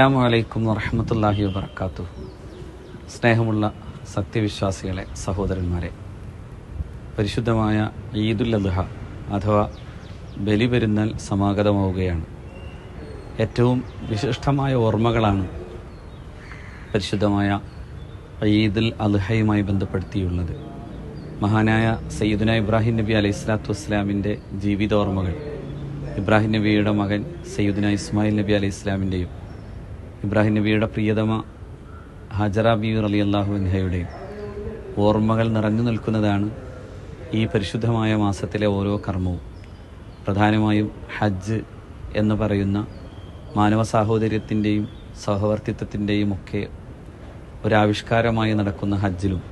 അസ്സാമലൈക്കും വറഹമത്തല്ലാഹി വബർക്കാത്തു സ്നേഹമുള്ള സത്യവിശ്വാസികളെ സഹോദരന്മാരെ പരിശുദ്ധമായ ഈദുൽ അദ്ഹ അഥവാ ബലിപെരുന്നാൾ സമാഗതമാവുകയാണ്. ഏറ്റവും വിശിഷ്ടമായ ഓർമ്മകളാണ് പരിശുദ്ധമായ ഈദുൽ അദ്ഹയുമായി ബന്ധപ്പെടുത്തിയുള്ളത്. മഹാനായ സയ്യിദുന ഇബ്രാഹിം നബി അലൈഹി സ്വലാത്തു വസ്സലാമിന്റെ ജീവിതോർമ്മകൾ. ഇബ്രാഹിം നബിയുടെ മകൻ സയ്യിദുന ഇസ്മായിൽ നബി അലൈഹി ഇസ്ലാമിന്റെയും ഇബ്രാഹിം നബിയുടെ പ്രിയതമ ഹജറ ബിയുർ അലി അള്ളാഹു അൻഹയുടെയും ഓർമ്മകൾ നിറഞ്ഞു നിൽക്കുന്നതാണ് ഈ പരിശുദ്ധമായ മാസത്തിലെ ഓരോ കർമ്മവും. പ്രധാനമായും ഹജ്ജ് എന്ന് പറയുന്ന മാനവ സാഹോദര്യത്തിന്റെയും സഹവർത്തിത്വത്തിന്റെയും ഒക്കെ ഒരാവിഷ്കാരമായി നടക്കുന്ന ഹജ്ജിലും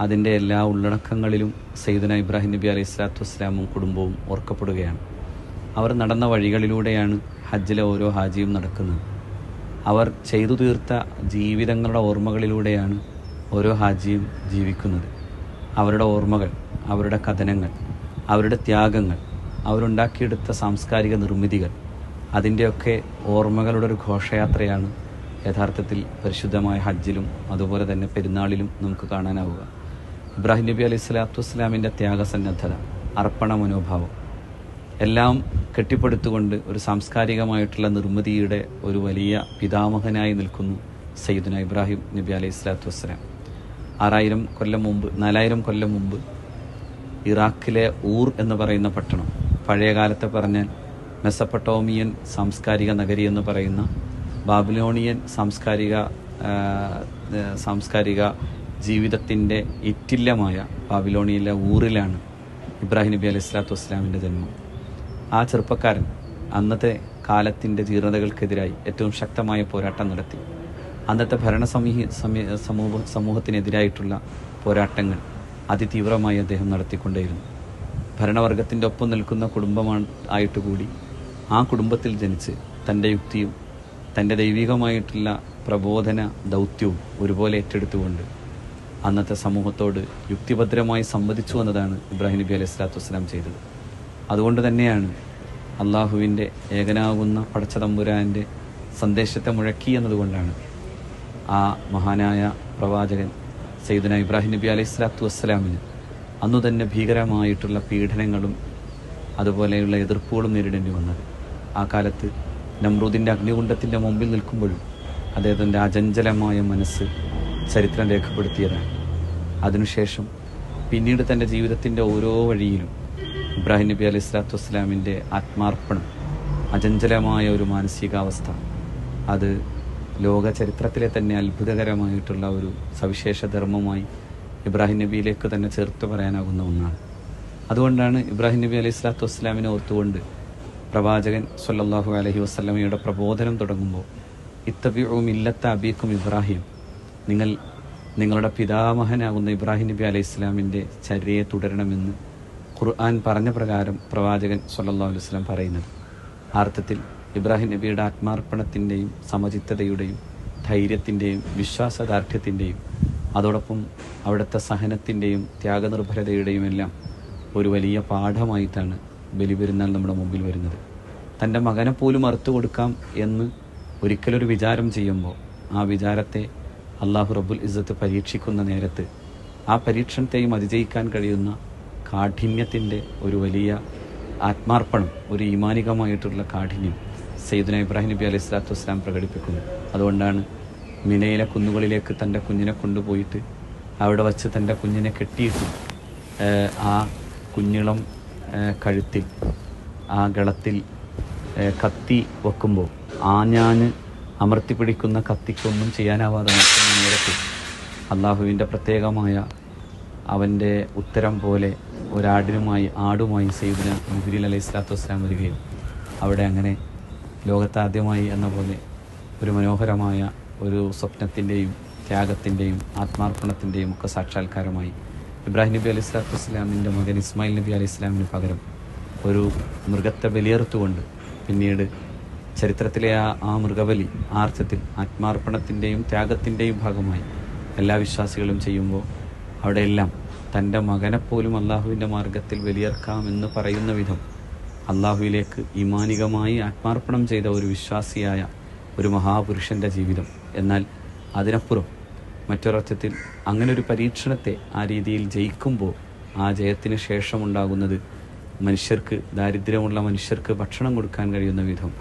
അതിന്റെ എല്ലാ ഉള്ളടക്കങ്ങളിലും സയ്യിദന ഇബ്രാഹിം നബി അലൈഹി സ്വലാത്തു വസ്സലാമും കുടുംബവും ഓർക്കപ്പെടുകയാണ്. അവർ നടന്ന വഴികളിലൂടെയാണ് ഹജ്ജിലെ ഓരോ ഹാജിയും നടക്കുന്നത്. അവർ ചെയ്തു തീർത്ത ജീവിതങ്ങളുടെ ഓർമ്മകളിലൂടെയാണ് ഓരോ ഹാജിയും ജീവിക്കുന്നത്. അവരുടെ ഓർമ്മകൾ അവരുടെ കഥനങ്ങൾ അവരുടെ ത്യാഗങ്ങൾ അവരുണ്ടാക്കിയെടുത്ത സാംസ്കാരിക നിർമ്മിതികൾ അതിന്റെയൊക്കെ ഓർമ്മകളുടെ ഒരു ഘോഷയാത്രയാണ് യഥാർത്ഥത്തിൽ പരിശുദ്ധമായ ഹജ്ജിലും അതുപോലെ തന്നെ പെരുന്നാളിലും നമുക്ക് കാണാനാവുക. ഇബ്രാഹിം നബി അലൈഹി സ്വലാത്തു വസ്സലാമിന്റെ ത്യാഗസന്നദ്ധത അർപ്പണ മനോഭാവം എല്ലാം കെട്ടിപ്പടുത്തുകൊണ്ട് ഒരു സാംസ്കാരികമായിട്ടുള്ള നിർമ്മിതിയുടെ ഒരു വലിയ പിതാമഹനായി നിൽക്കുന്നു സയ്യിദുന ഇബ്രാഹിം നബി അലൈഹി സ്വലാത്തു വസ്സലാം. ആറായിരം കൊല്ലം മുമ്പ് നാലായിരം കൊല്ലം മുമ്പ് ഇറാഖിലെ ഊർ എന്ന് പറയുന്ന പട്ടണം പഴയ കാലത്തെ പറഞ്ഞാൽ മെസപ്പട്ടോമിയൻ സാംസ്കാരിക നഗരി എന്ന് പറയുന്ന ബാബിലോണിയൻ സാംസ്കാരിക സാംസ്കാരിക ജീവിതത്തിന്റെ ഇറ്റില്ലമായ ബാബിലോണിയിലെ ഊറിലാണ് ഇബ്രാഹിം നബി അലൈഹി സ്വലാത്തു വസ്സലാമിന്റെ ജന്മം. ആ ചെറുപ്പക്കാരൻ അന്നത്തെ കാലത്തിന്റെ ജീർണതകൾക്കെതിരായി ഏറ്റവും ശക്തമായ പോരാട്ടം നടത്തി. അന്നത്തെ ഭരണ സമൂഹ സമൂഹത്തിനെതിരായിട്ടുള്ള പോരാട്ടങ്ങൾ അതിതീവ്രമായി അദ്ദേഹം നടത്തിക്കൊണ്ടേയിരുന്നു. ഭരണവർഗത്തിന്റെ ഒപ്പം നിൽക്കുന്ന കുടുംബമാണ് ആയിട്ട് കൂടി ആ കുടുംബത്തിൽ ജനിച്ച് തന്റെ യുക്തിയും തന്റെ ദൈവികമായിട്ടുള്ള പ്രബോധന ദൗത്യവും ഒരുപോലെ ഏറ്റെടുത്തുകൊണ്ട് അന്നത്തെ സമൂഹത്തോട് യുക്തിഭദ്രമായി സംവദിച്ചു എന്നതാണ് ഇബ്രാഹിം നബി അലൈഹി സ്വലാത്തു വസ്സലാം ചെയ്തത്. അതുകൊണ്ട് തന്നെയാണ് അള്ളാഹുവിന്റെ ഏകനാകുന്ന പടച്ചതമ്പുരാന്റെ സന്ദേശത്തെ മുഴക്കി എന്നതുകൊണ്ടാണ് ആ മഹാനായ പ്രവാചകൻ സൈദന ഇബ്രാഹിം നബി അലൈഹി സ്വലാത്തു വസ്സലാമിന് അന്നു തന്നെ ഭീകരമായിട്ടുള്ള പീഡനങ്ങളും അതുപോലെയുള്ള എതിർപ്പുകളും നേരിടേണ്ടി വന്നത്. ആ കാലത്ത് നമ്രൂദിന്റെ അഗ്നികുണ്ഡത്തിന്റെ മുമ്പിൽ നിൽക്കുമ്പോഴും അദ്ദേഹത്തിന്റെ അചഞ്ചലമായ മനസ്സ് ചരിത്രം രേഖപ്പെടുത്തിയതാണ്. അതിനുശേഷം പിന്നീട് തന്റെ ജീവിതത്തിന്റെ ഓരോ വഴിയിലും ഇബ്രാഹിം നബി അലൈഹി സ്വലാത്തു വസ്സലാമിന്റെ ആത്മാർപ്പണം അചഞ്ചലമായ ഒരു മാനസികാവസ്ഥ. അത് ലോക ചരിത്രത്തിലെ തന്നെ അത്ഭുതകരമായിട്ടുള്ള ഒരു സവിശേഷ ധർമ്മമായി ഇബ്രാഹിം നബിയിലേക്ക് തന്നെ ചേർത്ത് പറയാനാകുന്ന ഒന്നാണ്. അതുകൊണ്ടാണ് ഇബ്രാഹിം നബി അലൈഹി സ്വലാത്തു വസ്സലാമിനെ ഓർത്തുകൊണ്ട് പ്രവാചകൻ സല്ലല്ലാഹു അലഹി വസ്ലമയുടെ പ്രബോധനം തുടങ്ങുമ്പോൾ ഇത്തബിഉ ഇല്ലത്ത അബീക്കും ഇബ്രാഹിം നിങ്ങൾ നിങ്ങളുടെ പിതാമഹനാകുന്ന ഇബ്രാഹിം നബി അലൈഹി ഇസ്ലാമിന്റെ ചര്യയെ തുടരണമെന്ന് ഖുർആൻ പറഞ്ഞ പ്രകാരം പ്രവാചകൻ സല്ലല്ലാഹു അലൈഹി വസല്ലം പറയുന്നത്. ആർത്ഥത്തിൽ ഇബ്രാഹിം നബിയുടെ ആത്മാർപ്പണത്തിന്റെയും സമചിത്തതയുടെയും ധൈര്യത്തിന്റെയും വിശ്വാസദാർഢ്യത്തിന്റെയും അതോടൊപ്പം അവിടുത്തെ സഹനത്തിന്റെയും ത്യാഗനിർഭരതയുടെയും എല്ലാം ഒരു വലിയ പാഠമായിട്ടാണ് ബലിപെരുന്നാൾ നമ്മുടെ മുമ്പിൽ വരുന്നത്. തന്റെ മകനെ പോലും അറുത്തു കൊടുക്കാം എന്ന് ഒരിക്കലൊരു വിചാരം ചെയ്യുമ്പോൾ ആ വിചാരത്തെ അള്ളാഹു റബ്ബുൽ ഇസ്സത്ത് പരീക്ഷിക്കുന്ന നേരത്ത് ആ പരീക്ഷണത്തെയും അതിജയിക്കാൻ കഴിയുന്ന കാഠിന്യത്തിന്റെ ഒരു വലിയ ആത്മാർപ്പണം ഒരു ഈമാനികമായിട്ടുള്ള കാഠിന്യം സയ്യിദുന ഇബ്രാഹിം നബി അലൈഹി സ്വലാത്തു വസ്സലാം പ്രകടിപ്പിക്കുന്നു. അതുകൊണ്ടാണ് മിനയിലെ കുന്നുകളിലേക്ക് തന്റെ കുഞ്ഞിനെ കൊണ്ടുപോയിട്ട് അവിടെ വച്ച് തന്റെ കുഞ്ഞിനെ കെട്ടിയിട്ട് ആ കുഞ്ഞിളം കഴുത്തിൽ ആ ഗളത്തിൽ കത്തി വെക്കുമ്പോൾ ആഞ്ഞാഞ്ഞ് അമർത്തി പിടിക്കുന്ന കത്തിക്കൊന്നും ചെയ്യാനാവാതെ നേരത്ത് അള്ളാഹുവിന്റെ പ്രത്യേകമായ അവന്റെ ഉത്തരം പോലെ ഒരാടിനുമായി ആടുമായി സയ്യിദിന മുഹുരിൽ അലൈഹി സ്വലാത്തു വസ്സലാം വരികയും അവിടെ അങ്ങനെ ലോകത്താദ്യമായി എന്ന പോലെ ഒരു മനോഹരമായ ഒരു സ്വപ്നത്തിന്റെയും ത്യാഗത്തിന്റെയും ആത്മാർപ്പണത്തിന്റെയും ഒക്കെ സാക്ഷാത്കാരമായി ഇബ്രാഹിം നബി അലൈഹി സ്വലാത്തു വസ്സലാമിന്റെ മകൻ ഇസ്മായിൽ നബി അലൈഹി സ്വലാമിന് പകരം ഒരു മൃഗത്തെ ബലിയേർത്തുകൊണ്ട് പിന്നീട് ചരിത്രത്തിലെ ആ ആ മൃഗബലി ആ അർത്ഥത്തിൽ ആത്മാർപ്പണത്തിന്റെയും ത്യാഗത്തിന്റെയും ഭാഗമായി എല്ലാ വിശ്വാസികളും ചെയ്യുമ്പോൾ അവിടെയെല്ലാം തന്റെ മകനെപ്പോലും അള്ളാഹുവിന്റെ മാർഗത്തിൽ വലിയർക്കാമെന്ന് പറയുന്ന വിധം അള്ളാഹുവിലേക്ക് ഇമാനികമായി ആത്മാർപ്പണം ചെയ്ത ഒരു വിശ്വാസിയായ ഒരു മഹാപുരുഷന്റെ ജീവിതം. എന്നാൽ അതിനപ്പുറം മറ്റൊരർത്ഥത്തിൽ അങ്ങനെ ഒരു പരീക്ഷണത്തെ ആ രീതിയിൽ ജയിക്കുമ്പോൾ ആ ജയത്തിന് ശേഷമുണ്ടാകുന്നത് മനുഷ്യർക്ക് ദാരിദ്ര്യമുള്ള മനുഷ്യർക്ക് ഭക്ഷണം കൊടുക്കാൻ കഴിയുന്ന വിധം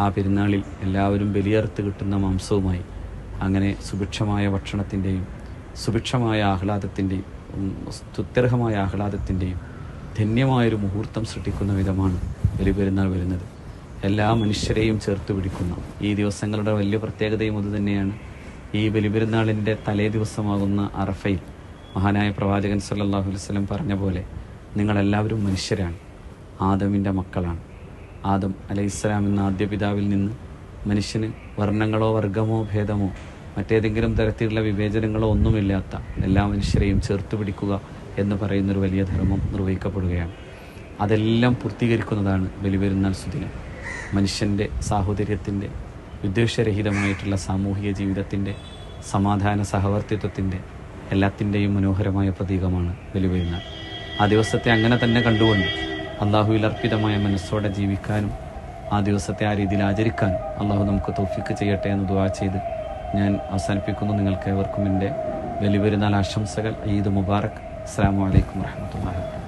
ആ പെരുന്നാളിൽ എല്ലാവരും ബലിയർത്ത് കിട്ടുന്ന മാംസവുമായി അങ്ങനെ സുഭിക്ഷമായ ഭക്ഷണത്തിന്റെയും സുഭിക്ഷമായ ആഹ്ലാദത്തിന്റെയും സ്തുത്യർഹമായ ആഹ്ലാദത്തിന്റെയും ധന്യമായൊരു മുഹൂർത്തം സൃഷ്ടിക്കുന്ന വിധമാണ് ബലിപെരുന്നാൾ വരുന്നത്. എല്ലാ മനുഷ്യരെയും ചേർത്ത് പിടിക്കുന്ന ഈ ദിവസങ്ങളുടെ വലിയ പ്രത്യേകതയും അതുതന്നെയാണ് ഈ ബലിപെരുന്നാളിന്റെ തലേ ദിവസമാകുന്ന അറഫയിൽ മഹാനായ പ്രവാചകൻ സല്ലാഹു വസല്ലം പറഞ്ഞ പോലെ നിങ്ങളെല്ലാവരും മനുഷ്യരാണ്. ആദമിന്റെ മക്കളാണ്. ആദം അലൈഹിസ്സലാം എന്ന ആദ്യ പിതാവിൽ നിന്ന് മനുഷ്യന് വർണങ്ങളോ വർഗമോ ഭേദമോ മറ്റേതെങ്കിലും തരത്തിലുള്ള വിവേചനങ്ങളോ ഒന്നുമില്ലാത്ത എല്ലാ മനുഷ്യരെയും ചേർത്ത് പിടിക്കുക എന്ന് പറയുന്നൊരു വലിയ ധർമ്മം നിർവഹിക്കപ്പെടുകയാണ്. അതെല്ലാം പൂർത്തീകരിക്കുന്നതാണ് ബലിപെരുന്നാൾ സുദിനം. മനുഷ്യന്റെ സാഹോദര്യത്തിന്റെ ഉദ്ദേശരഹിതമായിട്ടുള്ള സാമൂഹിക ജീവിതത്തിന്റെ സമാധാന സഹവർത്തിത്വത്തിന്റെ എല്ലാത്തിന്റെയും മനോഹരമായ പ്രതീകമാണ് ബലിപെരുന്നാൾ. ആ ദിവസത്തെ അങ്ങനെ തന്നെ കണ്ടുകൊണ്ട് അള്ളാഹുവിൽ അർപ്പിതമായ മനസ്സോടെ ജീവിക്കാനും ആ ദിവസത്തെ ആ രീതിയിൽ ആചരിക്കാനും അള്ളാഹു നമുക്ക് തോഫിക്ക് ചെയ്യട്ടെ എന്ന് ദുവാ ചെയ്ത് ഞാൻ അവസാനിപ്പിക്കുന്നു. നിങ്ങൾക്ക് ഏവർക്കും എന്റെ വലിയ പെരുന്നാൾ ആശംസകൾ. ഈദ് മുബാറക്. അസ്സാം വലൈക്കും വാഹമത്തല്ലാ